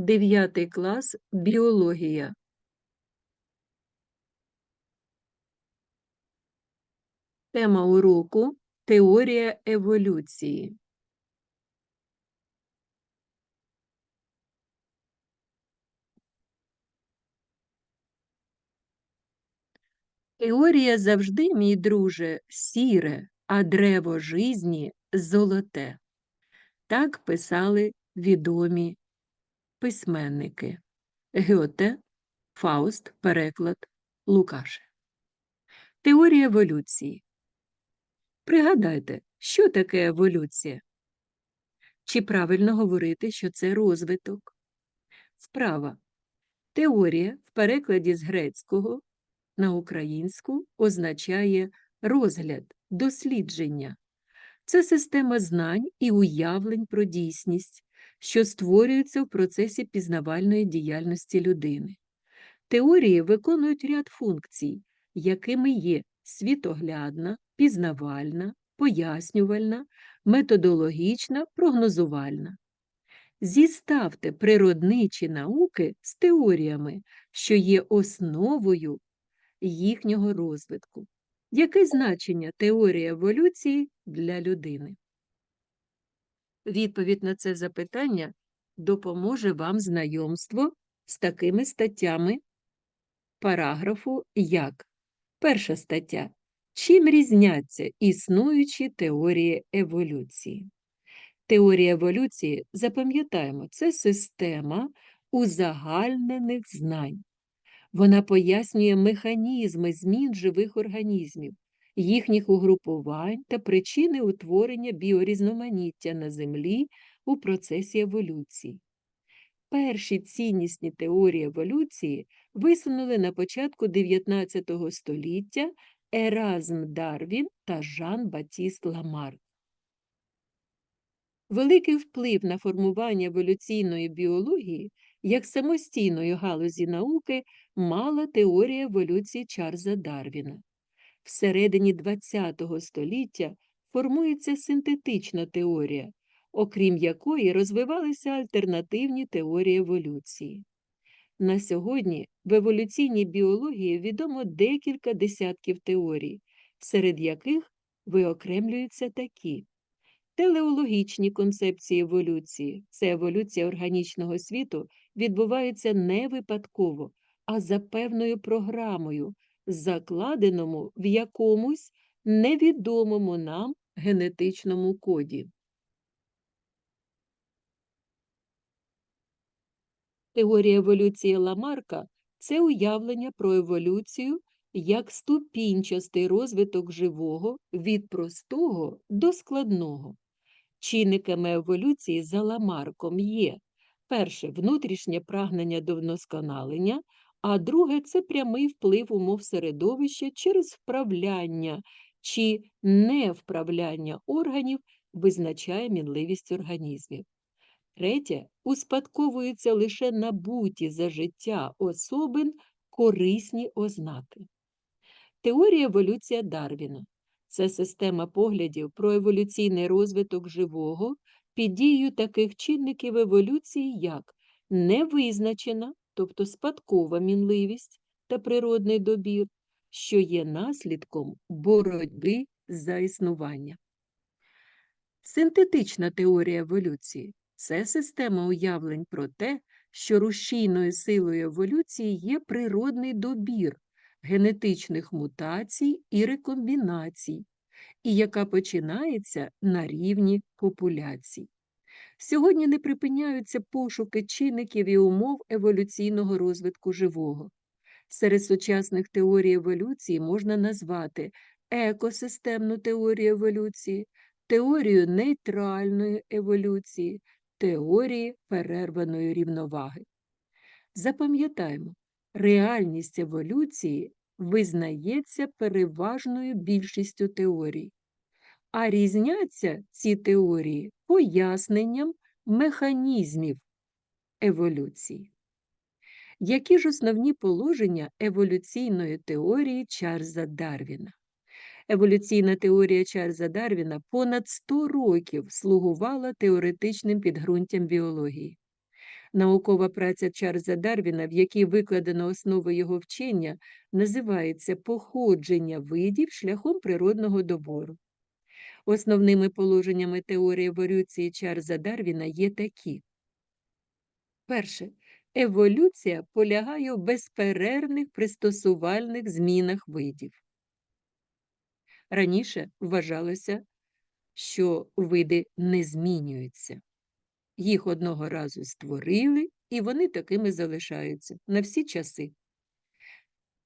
Дев'ятий клас біологія. Тема уроку Теорія еволюції. Теорія завжди, мій друже, сіре, а древо жизні золоте. Так писали відомі письменники Гьоте, Фауст, переклад Лукаше. Теорія еволюції. Пригадайте, що таке еволюція? Чи правильно говорити, що це розвиток? Справа. Теорія в перекладі з грецького на українську означає розгляд, дослідження. Це система знань і уявлень про дійсність, що створюються в процесі пізнавальної діяльності людини. Теорії виконують ряд функцій, якими є світоглядна, пізнавальна, пояснювальна, методологічна, прогнозувальна. Зіставте природничі науки з теоріями, що є основою їхнього розвитку. Яке значення теорії еволюції для людини? Відповідь на це запитання допоможе вам знайомство з такими статтями параграфу як перша стаття. Чим різняться існуючі теорії еволюції? Теорія еволюції, запам'ятаємо, це система узагальнених знань. Вона пояснює механізми змін живих організмів, їхніх угрупувань та причини утворення біорізноманіття на Землі у процесі еволюції. Перші ціннісні теорії еволюції висунули на початку 19 століття Еразм Дарвін та Жан Батіст Ламарк. Великий вплив на формування еволюційної біології як самостійної галузі науки мала теорія еволюції Чарльза Дарвіна. Всередині ХХ століття формується синтетична теорія, окрім якої розвивалися альтернативні теорії еволюції. На сьогодні в еволюційній біології відомо декілька десятків теорій, серед яких виокремлюються такі. Телеологічні концепції еволюції це еволюція органічного світу відбувається не випадково, а за певною програмою, закладеному в якомусь невідомому нам генетичному коді. Теорія еволюції Ламарка це уявлення про еволюцію як ступінчастий розвиток живого від простого до складного. Чинниками еволюції за Ламарком є перше внутрішнє прагнення до вдосконалення, а друге це прямий вплив умов середовища через вправляння чи невправляння органів визначає мінливість організмів. Третє успадковуються лише набуті за життя особин корисні ознаки. Теорія еволюція Дарвіна це система поглядів про еволюційний розвиток живого під дією таких чинників еволюції, як невизначена, тобто спадкова мінливість та природний добір, що є наслідком боротьби за існування. Синтетична теорія еволюції це система уявлень про те, що рушійною силою еволюції є природний добір генетичних мутацій і рекомбінацій, і яка починається на рівні популяцій. Сьогодні не припиняються пошуки чинників і умов еволюційного розвитку живого. Серед сучасних теорій еволюції можна назвати екосистемну теорію еволюції, теорію нейтральної еволюції, теорії перерваної рівноваги. Запам'ятаємо, реальність еволюції визнається переважною більшістю теорій, а різняться ці теорії поясненням механізмів еволюції. Які ж основні положення еволюційної теорії Чарльза Дарвіна? Еволюційна теорія Чарльза Дарвіна понад 100 років слугувала теоретичним підґрунтям біології. Наукова праця Чарльза Дарвіна, в якій викладено основи його вчення, називається Походження видів шляхом природного добору. Основними положеннями теорії еволюції Чарльза Дарвіна є такі. Перше. Еволюція полягає в безперервних пристосувальних змінах видів. Раніше вважалося, що види не змінюються. Їх одного разу створили, і вони такими залишаються на всі часи.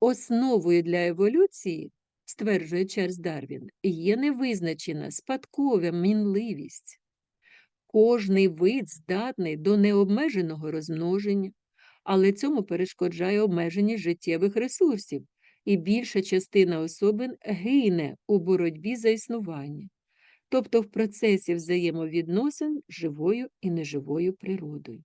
Основою для еволюції, стверджує Чарльз Дарвін, є невизначена спадкова мінливість. Кожний вид здатний до необмеженого розмноження, але цьому перешкоджає обмеженість життєвих ресурсів, і більша частина особин гине у боротьбі за існування, тобто в процесі взаємовідносин з живою і неживою природою.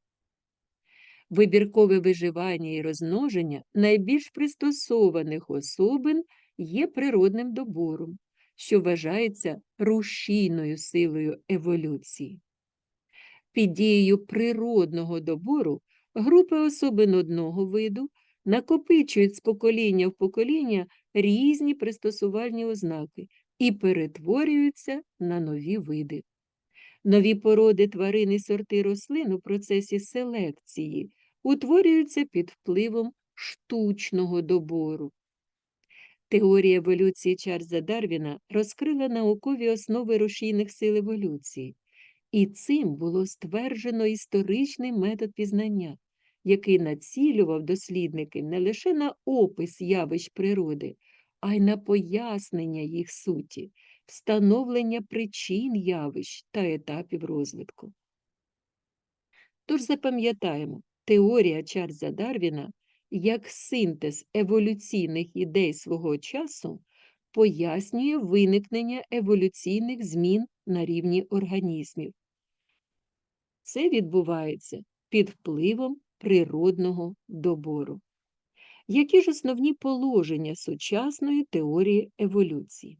Вибіркове виживання і розмноження найбільш пристосованих особин є природним добором, що вважається рушійною силою еволюції. Під дією природного добору групи особин одного виду накопичують з покоління в покоління різні пристосувальні ознаки і перетворюються на нові види. Нові породи тварин і сорти рослин у процесі селекції утворюються під впливом штучного добору. Теорія еволюції Чарльза Дарвіна розкрила наукові основи рушійних сил еволюції, і цим було стверджено історичний метод пізнання, який націлював дослідники не лише на опис явищ природи, а й на пояснення їх суті, встановлення причин явищ та етапів розвитку. Тож запам'ятаємо, теорія Чарльза Дарвіна як синтез еволюційних ідей свого часу пояснює виникнення еволюційних змін на рівні організмів. Це відбувається під впливом природного добору. Які ж основні положення сучасної теорії еволюції?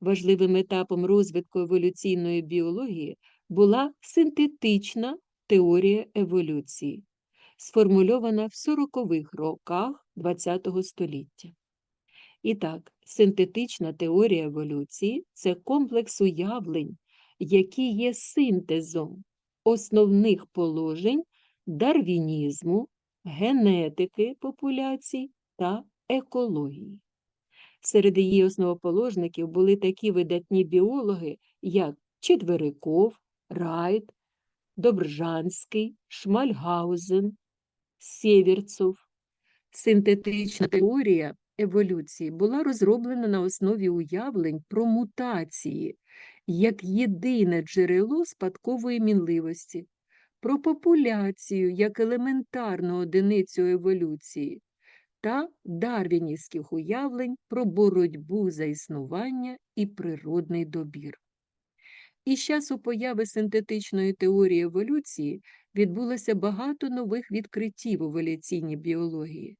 Важливим етапом розвитку еволюційної біології була синтетична теорія еволюції, сформульована в 40-х роках ХХ століття. І так, синтетична теорія еволюції це комплекс уявлень, які є синтезом основних положень дарвінізму, генетики популяцій та екології. Серед її основоположників були такі видатні біологи, як Четвериков, Райт, Добржанський, Шмальгаузен, Сєвєрцов. Синтетична теорія еволюції була розроблена на основі уявлень про мутації як єдине джерело спадкової мінливості, про популяцію як елементарну одиницю еволюції та дарвінівських уявлень про боротьбу за існування і природний добір. І з часу появи синтетичної теорії еволюції відбулося багато нових відкриттів у еволюційній біології.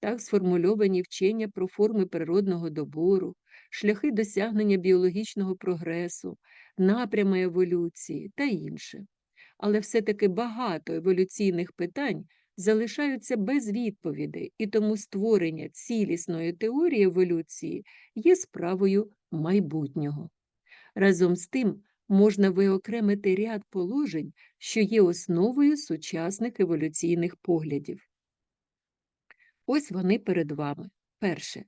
Так сформульовані вчення про форми природного добору, шляхи досягнення біологічного прогресу, напрями еволюції та інше. Але все-таки багато еволюційних питань залишаються без відповідей, і тому створення цілісної теорії еволюції є справою майбутнього. Разом з тим, можна виокремити ряд положень, що є основою сучасних еволюційних поглядів. Ось вони перед вами. Перше.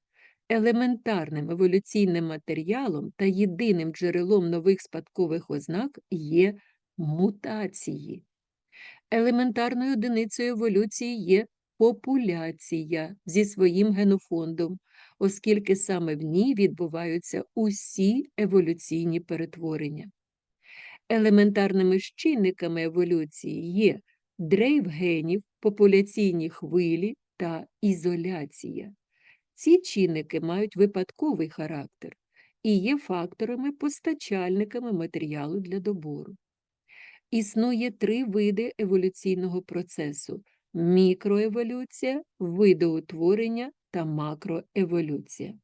Елементарним еволюційним матеріалом та єдиним джерелом нових спадкових ознак є мутації. Елементарною одиницею еволюції є популяція зі своїм генофондом, оскільки саме в ній відбуваються усі еволюційні перетворення. Елементарними чинниками еволюції є дрейф генів, популяційні хвилі та ізоляція. Ці чинники мають випадковий характер і є факторами-постачальниками матеріалу для добору. Існує три види еволюційного процесу мікроеволюція, видоутворення та макроеволюція.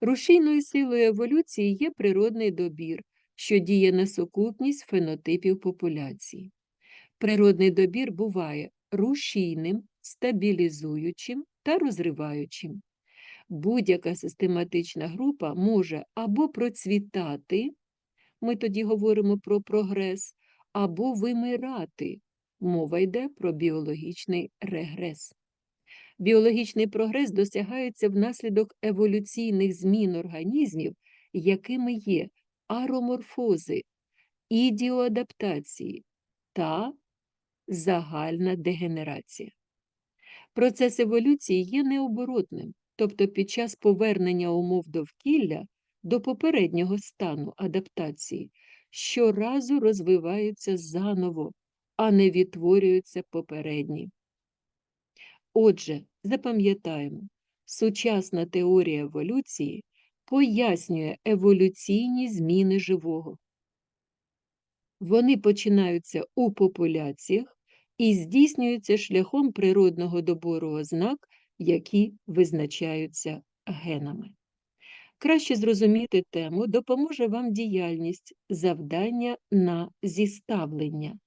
Рушійною силою еволюції є природний добір, що діє на сукупність фенотипів популяції. Природний добір буває рушійним, стабілізуючим та розриваючим. Будь-яка систематична група може або процвітати, ми тоді говоримо про прогрес, або вимирати. Мова йде про біологічний регрес. Біологічний прогрес досягається внаслідок еволюційних змін організмів, якими є ароморфози, ідіоадаптації та загальна дегенерація. Процес еволюції є необоротним, тобто під час повернення умов довкілля до попереднього стану адаптації щоразу розвиваються заново, а не відтворюються попередні. Отже, запам'ятаємо, сучасна теорія еволюції пояснює еволюційні зміни живого. Вони починаються у популяціях і здійснюються шляхом природного добору ознак, які визначаються генами. Краще зрозуміти тему допоможе вам діяльність завдання на зіставлення.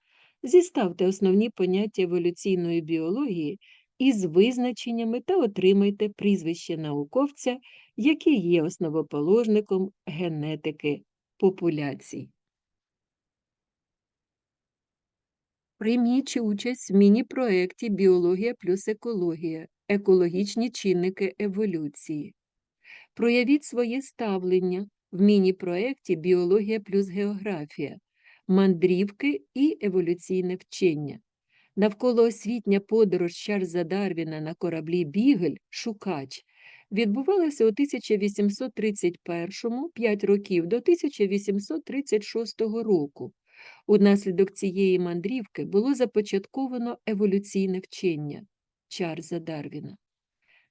Зіставте основні поняття еволюційної біології із визначеннями та отримайте прізвище науковця, який є основоположником генетики популяцій. Прийміть участь в міні-проєкті Біологія плюс екологія. Екологічні чинники еволюції. Проявіть своє ставлення в міні-проєкті Біологія плюс географія, мандрівки і еволюційне вчення. Навколоосвітня подорож Чарльза Дарвіна на кораблі Бігель Шукач відбувалася у 1831 5 років до 1836 року. Унаслідок цієї мандрівки було започатковано еволюційне вчення Чарльза Дарвіна.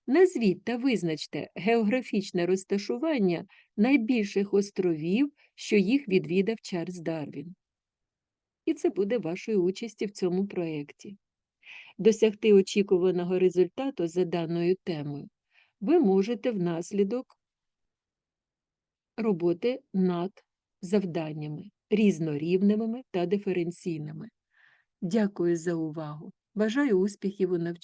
Назвіть та визначте географічне розташування найбільших островів, що їх відвідав Чарльз Дарвін. І це буде вашою участі в цьому проєкті. Досягти очікуваного результату за даною темою ви можете внаслідок роботи над завданнями різнорівневими та диференційними. Дякую за увагу! Бажаю успіхів у навчанні!